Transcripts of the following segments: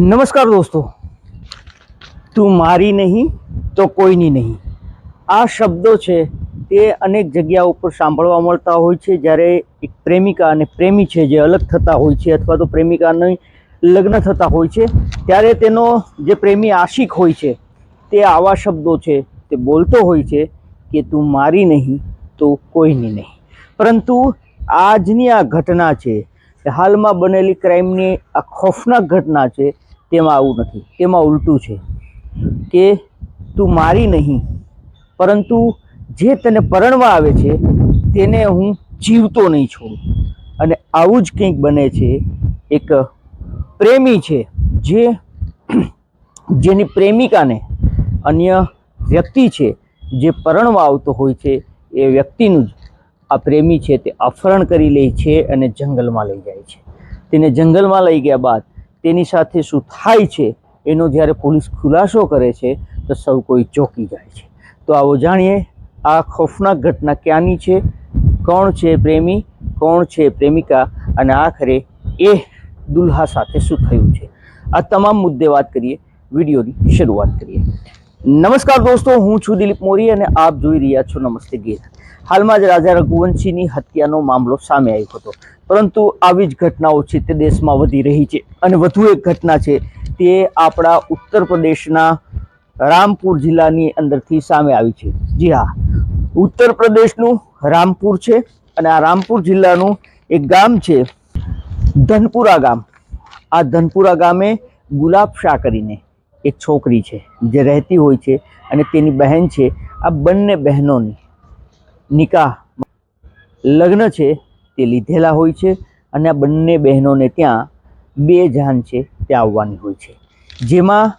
નમસ્કાર દોસ્તો. તું મારી નહીં તો કોઈની નહીં. આ શબ્દો છે તે અનેક જગ્યા ઉપર સાંભળવા મળતા હોય છે જ્યારે એક પ્રેમિકા અને પ્રેમી છે જે અલગ થતા હોય છે અથવા તો પ્રેમિકાની લગ્ન થતા હોય છે, ત્યારે તેનો જે પ્રેમી આશિક હોય છે તે આવા શબ્દો છે તે બોલતો હોય છે કે તું મારી નહીં તો કોઈની નહીં. પરંતુ આજની આ ઘટના છે, હાલમાં બનેલી ક્રાઇમની આ ખોફનાક ઘટના છે તેમાં આવું નથી. તેમાં ઉલટું છે કે તું મારી નહીં, પરંતુ જે તને પરણવા આવે છે, તેને હું જીવતો નહીં છોડું. અને આવું જ કંઈક બને છે, એક પ્રેમી છે, જે જેની પ્રેમિકાને અન્ય વ્યક્તિ છે, જે પરણવા આવતો હોય છે, એ વ્યક્તિનું જ આ પ્રેમી છે તે અપહરણ કરી લે છે અને જંગલમાં લઈ જાય છે. તેને જંગલમાં લઈ ગયા બાદ તેની સાથે શું થાય છે એનો જ્યારે પોલીસ ખુલાસો કરે છે, તો સૌ કોઈ ચોંકી જાય છે. તો આવો જાણીએ, આ ખોફનાક ઘટના ક્યાંની છે? કોણ છે પ્રેમી? કોણ છે પ્રેમિકા? અને આખરે એ દુલ્હા સાથે શું થયું છે? આ તમામ મુદ્દે વાત કરીએ, વિડીયોની શરૂઆત કરીએ. નમસ્કાર દોસ્તો, હું છું દિલીપ મોરી અને આપ જોઈ રહ્યા છો નમસ્તે ગીત. હાલમાં જ રાજા રઘુવંશીની હત્યાનો મામલો સામે આવ્યો હતો. પરંતુ આવી જ ઘટનાઓ છે તે દેશમાં વધી રહી છે અને વધુ એક ઘટના છે તે આપણા ઉત્તર પ્રદેશના રામપુર જિલ્લાની અંદરથી સામે આવી છે. જી હા, ઉત્તર પ્રદેશનું રામપુર છે અને આ રામપુર જિલ્લાનું એક ગામ છે ધનપુરા ગામ. આ ધનપુરા ગામે ગુલાબ શાહ કરીને એક છોકરી છે, જે રહેતી હોય છે અને તેની બહેન છે. આ બંને બહેનોની નિકાહ લગ્ન છે, તે લીધેલા હોય છે અને આ બંને બહેનોને ત્યાં બે જાન છે, તે આવવાની હોય છે. જેમાં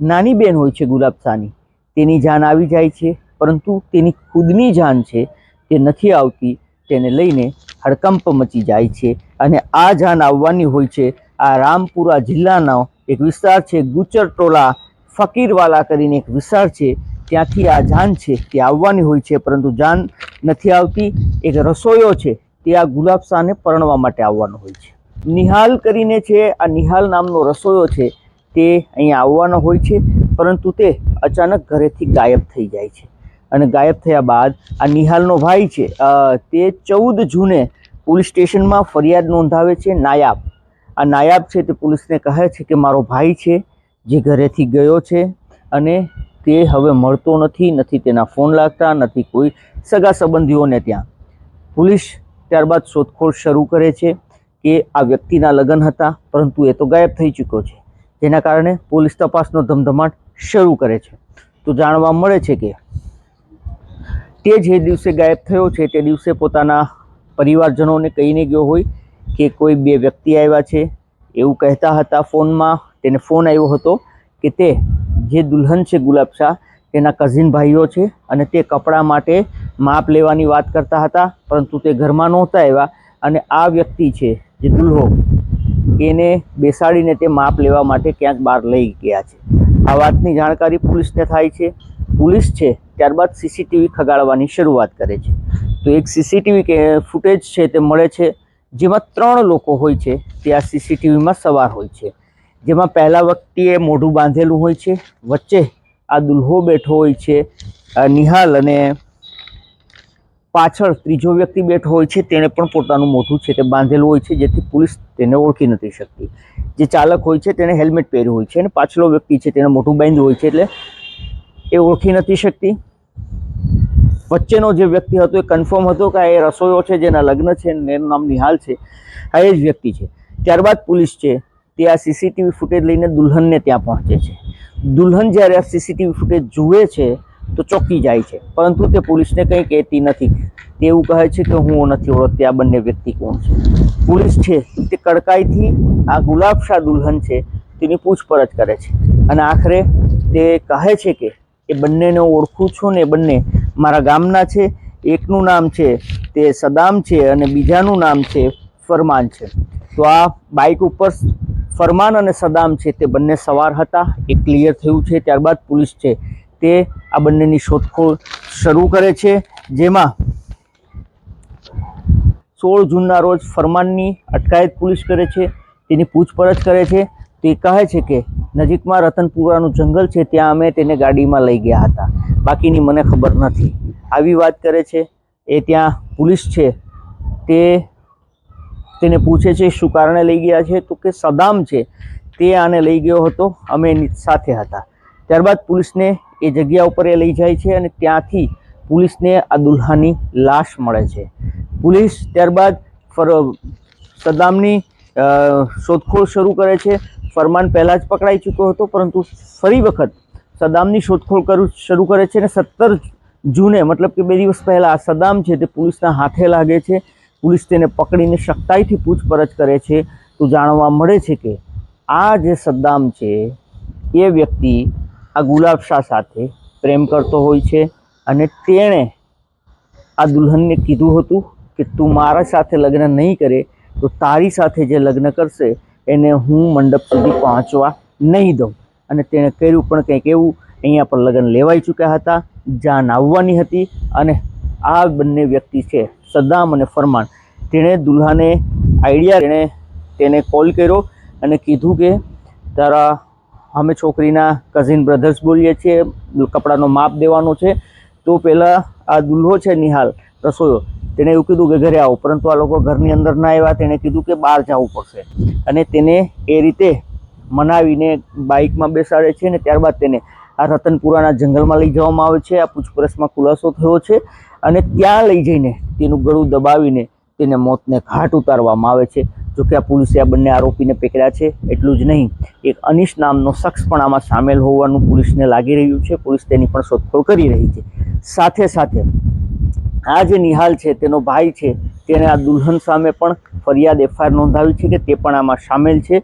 નાની બહેન હોય છે ગુલાબ શાહની તેની જાન આવી જાય છે, પરંતુ તેની ખુદની જાન છે, તે નથી આવતી, તેને લઈને હડકંપ મચી જાય છે અને આ જાન આવવાની હોય છે આ રામપુરા જિલ્લાનો એક વિસ્તાર છે ગુચર ટોલા. ફકીરવાલા કરીને એક વિસ્તાર છે. ત્યાંથી આ જાન છે તે આવવાની હોય છે, પરંતુ જાન નથી આવતી. એક રસોઈયો છે તે આ ગુલાબ શાહને પરણવા માટે આવવાનો હોય છે. નિહાલ કરીને છે, આ નિહાલ નામનો રસોઈયો છે તે અહીંયા આવવાનો હોય છે, પરંતુ તે અચાનક ઘરેથી ગાયબ થઈ જાય છે. અને ગાયબ થયા બાદ આ નિહાલનો ભાઈ છે તે ચૌદ જૂને પોલીસ સ્ટેશનમાં ફરિયાદ નોંધાવે છે, નાયાબ. આ નાયાબ છે તે પોલીસને કહે છે કે મારો ભાઈ છે, જે ઘરેથી ગયો છે અને તે હવે મળતો નથી નથી તેના ફોન લાગતા, નથી કોઈ સગા સંબંધીઓને ત્યાં. પોલીસ ત્યારબાદ શોધખોળ શરૂ કરે છે કે આ વ્યક્તિના લગ્ન હતા, પરંતુ એ તો ગાયબ થઈ ચૂક્યો છે. જેના કારણે પોલીસ તપાસનો ધમધમાટ શરૂ કરે છે. તો જાણવા મળે છે કે તે જે દિવસે ગાયબ થયો છે, તે દિવસે પોતાના પરિવારજનોને કહીને ગયો હોય કે કોઈ બે વ્યક્તિ આવ્યા છે, એવું કહેતા હતા ફોનમાં. તેને ફોન આવ્યો હતો કે તે, જે દુલ્હન છે ગુલાબ શાહ, તેના કઝિન ભાઈઓ છે અને તે કપડાં માટે માપ લેવાની વાત કરતા હતા, પરંતુ તે ઘરમાં નહોતા આવ્યા અને આ વ્યક્તિ છે, જે દુલ્હો, એને બેસાડીને તે માપ લેવા માટે ક્યાંક બહાર લઈ ગયા છે. આ વાતની જાણકારી પોલીસને થાય છે. પોલીસ છે, ત્યારબાદ સીસીટીવી ખગાડવાની શરૂઆત કરે છે. તો એક સીસીટીવી કે, ફૂટેજ છે તે મળે છે. જેમાં ત્રણ લોકો હોય છે, તે આ સીસીટીવીમાં સવાર હોય છે. જેમાં પહેલા વ્યક્તિએ મોઢું બાંધેલું હોય છે, વચ્ચે આ દુલ્હો બેઠો હોય છે નિહાલ અને પાછળ ત્રીજો વ્યક્તિ બેઠો હોય છે, તેણે પણ પોતાનું મોઢું છે તે બાંધેલું હોય છે, જેથી પોલીસ તેને ઓળખી નથી શકતી. જે ચાલક હોય છે તેણે હેલ્મેટ પહેર્યું હોય છે અને પાછલો વ્યક્તિ છે તેને મોઢું બાંધ્યું હોય છે, એટલે એ ઓળખી નથી શકતી. વચ્ચેનો જે વ્યક્તિ હતો એ કન્ફર્મ હતો કે એ રસોઈયો છે, જેના લગ્ન છે એનું નામ નિહાલ છે. આ એ જ વ્યક્તિ છે. ત્યારબાદ પોલીસ છે. તે આ સીસીટીવી ફૂટેજ લઈને દુલ્હનને ત્યાં પહોંચે છે. દુલ્હન જ્યારે આ સીસીટીવી ફૂટેજ જુએ છે, તો ચોંકી જાય છે. પરંતુ તે પોલીસને કંઈ કહેતી નથી. તે એવું કહે છે કે હું નથી ઓળખતી આ બંને વ્યક્તિ કોણ છે. પોલીસ છે. તે કડકાઈથી આ ગુલાબશાહ દુલ્હન છે, તેની પૂછપરછ કરે છે. અને આખરે તે કહે છે કે, એ બંનેને ઓળખું છું ને એ બંને મારા ગામના છે, એકનું નામ છે, તે સદામ છે અને બીજાનું નામ છે ફરમાન છે. તો આ બાઇક ઉપર ફરમાન અને સદામ છે, તે બંને સવાર હતા એ ક્લિયર થયું છે, ત્યારબાદ પોલીસ છે, તે આ બંનેની શોધખોળ શરૂ કરે છે, જેમાં સોળ જૂનના રોજ ફરમાનની અટકાયત પોલીસ કરે છે, તેની પૂછપરછ કરે છે તે કહે છે કે નજીકમાં રતનપુરાનું જંગલ છે, ત્યાં અમે તેને ગાડીમાં લઈ ગયા હતા. બાકીની મને ખબર નથી. આવી વાત કરે છે, એ ત્યાં પોલીસ છે, તે તેને પૂછે છે, શું કારણે લઈ ગયા છે? તો કે સદામ છે, તે આને લઈ ગયો હતો, અમે એની સાથે હતા. ત્યારબાદ પોલીસને એ જગ્યા ઉપર એ લઈ જાય છે અને ત્યાંથી પોલીસને આ દુલ્હાની લાશ મળે છે. પોલીસ ત્યારબાદ ફર, સદામની શોધખોળ શરૂ કરે છે. ફરમાન પહેલાં જ પકડાઈ ચૂક્યો હતો, પરંતુ ફરી વખત સદામની શોધખોળ કરું શરૂ કરે છે અને સત્તર જૂને, મતલબ કે બે દિવસ પહેલાં, આ સદામ છે તે પોલીસના હાથે લાગે છે. પોલીસ તેને પકડીને સખ્તાઈથી પૂછપરછ કરે છે. તો જાણવા મળે છે કે આ જે સદ્દામ છે, એ વ્યક્તિ આ ગુલાબ શાહ સાથે પ્રેમ કરતો હોય છે અને તેણે આ દુલ્હનને કીધું હતું કે તું મારા સાથે લગ્ન નહીં કરે, તો તારી સાથે જે લગ્ન કરશે એને હું મંડપ સુધી પહોંચવા નહીં દઉં. અને તેણે કર્યું પણ કંઈક એવું. અહીંયા પર લગ્ન લેવાઈ ચૂક્યા હતા, જાન આવવાની હતી અને આ બંને વ્યક્તિ છે, સદ્દામ અને ફરમાન. તેણે દુલ્હાને આઈડિયા તેણે તેને કોલ કર્યો અને કીધું કે, તારા, અમે છોકરીના કઝિન બ્રધર્સ બોલીએ છીએ, કપડાનો માપ દેવાનો છે. તો પહેલાં આ દુલ્હો છે નિહાલ રસોયો તેણે એવું કીધું કે ઘરે આવો. પરંતુ આ લોકો ઘરની અંદર ના આવ્યા. તેણે કીધું કે બહાર જવું પડશે. અને તેને એ રીતે મનાવીને બાઇકમાં બેસાડે છે અને ત્યારબાદ તેને આ રતનપુરાના જંગલમાં લઈ જવામાં આવે છે. આ પૂછપરછમાં ખુલાસો થયો છે અને ત્યાં લઈ જઈને તેનું ગળું દબાવીને તેને મોતને ઘાટ ઉતારવામાં આવે છે. જોકે આ પોલીસે આ બંને આરોપીને પકડ્યા છે, એટલું જ નહીં. એક અનિશ નામનો શખ્સ પણ આમાં સામેલ હોવાનું પોલીસને લાગી રહ્યું છે. પોલીસ તેની પણ શોધખોળ કરી રહી છે. સાથે સાથે આ જે નિહાલ છે, તેનો ભાઈ છે તેણે આ દુલ્હન સામે પણ ફરિયાદ એફઆઈઆર નોંધાવી છે કે તે પણ આમાં સામેલ છે.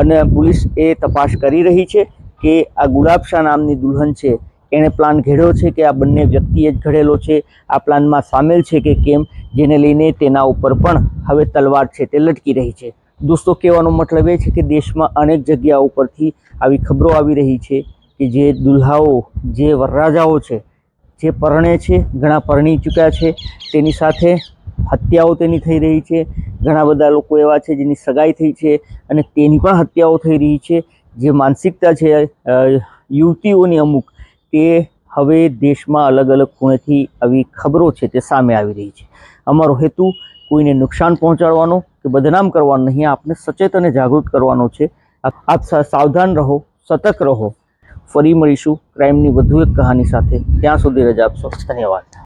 અને પોલીસ એ તપાસ કરી રહી છે કે આ ગુલાબશાહ નામની દુલ્હન છે. એણે પ્લાન ઘડ્યો છે કે આ બંને વ્યક્તિએ જ ઘડેલો છે. આ પ્લાનમાં સામેલ છે કે કેમ, જેને લઈને તેના ઉપર પણ હવે તલવાર છે તે લટકી રહી છે. દોસ્તો, કહેવાનો મતલબ એ છે કે દેશમાં અનેક જગ્યાઓ ઉપરથી આવી ખબરો આવી રહી છે કે જે દુલ્હાઓ, જે વરરાજાઓ છે જે પરણે છે, ઘણા પરણી ચૂક્યા છે. તેની સાથે હત્યાઓ તેની થઈ રહી છે. ઘણા બધા લોકો એવા છે જેની સગાઈ થઈ છે અને તેની પણ હત્યાઓ થઈ રહી છે. જે માનસિકતા છે યુવતીઓની અમુક, તે હવે દેશમાં અલગ અલગ ખૂણેથી આવી ખબરો છે તે સામે આવી રહી છે. અમારો હેતુ કોઈને નુકસાન પહોંચાડવાનો કે બદનામ કરવાનો નહીં, આપને સચેત અને જાગૃત કરવાનો છે. આપ સાવધાન રહો, સતર્ક રહો. ફરી મળીશું. ક્રાઇમની વધુ એક કહાની સાથે. ત્યાં સુધી રજા આપશો. ધન્યવાદ.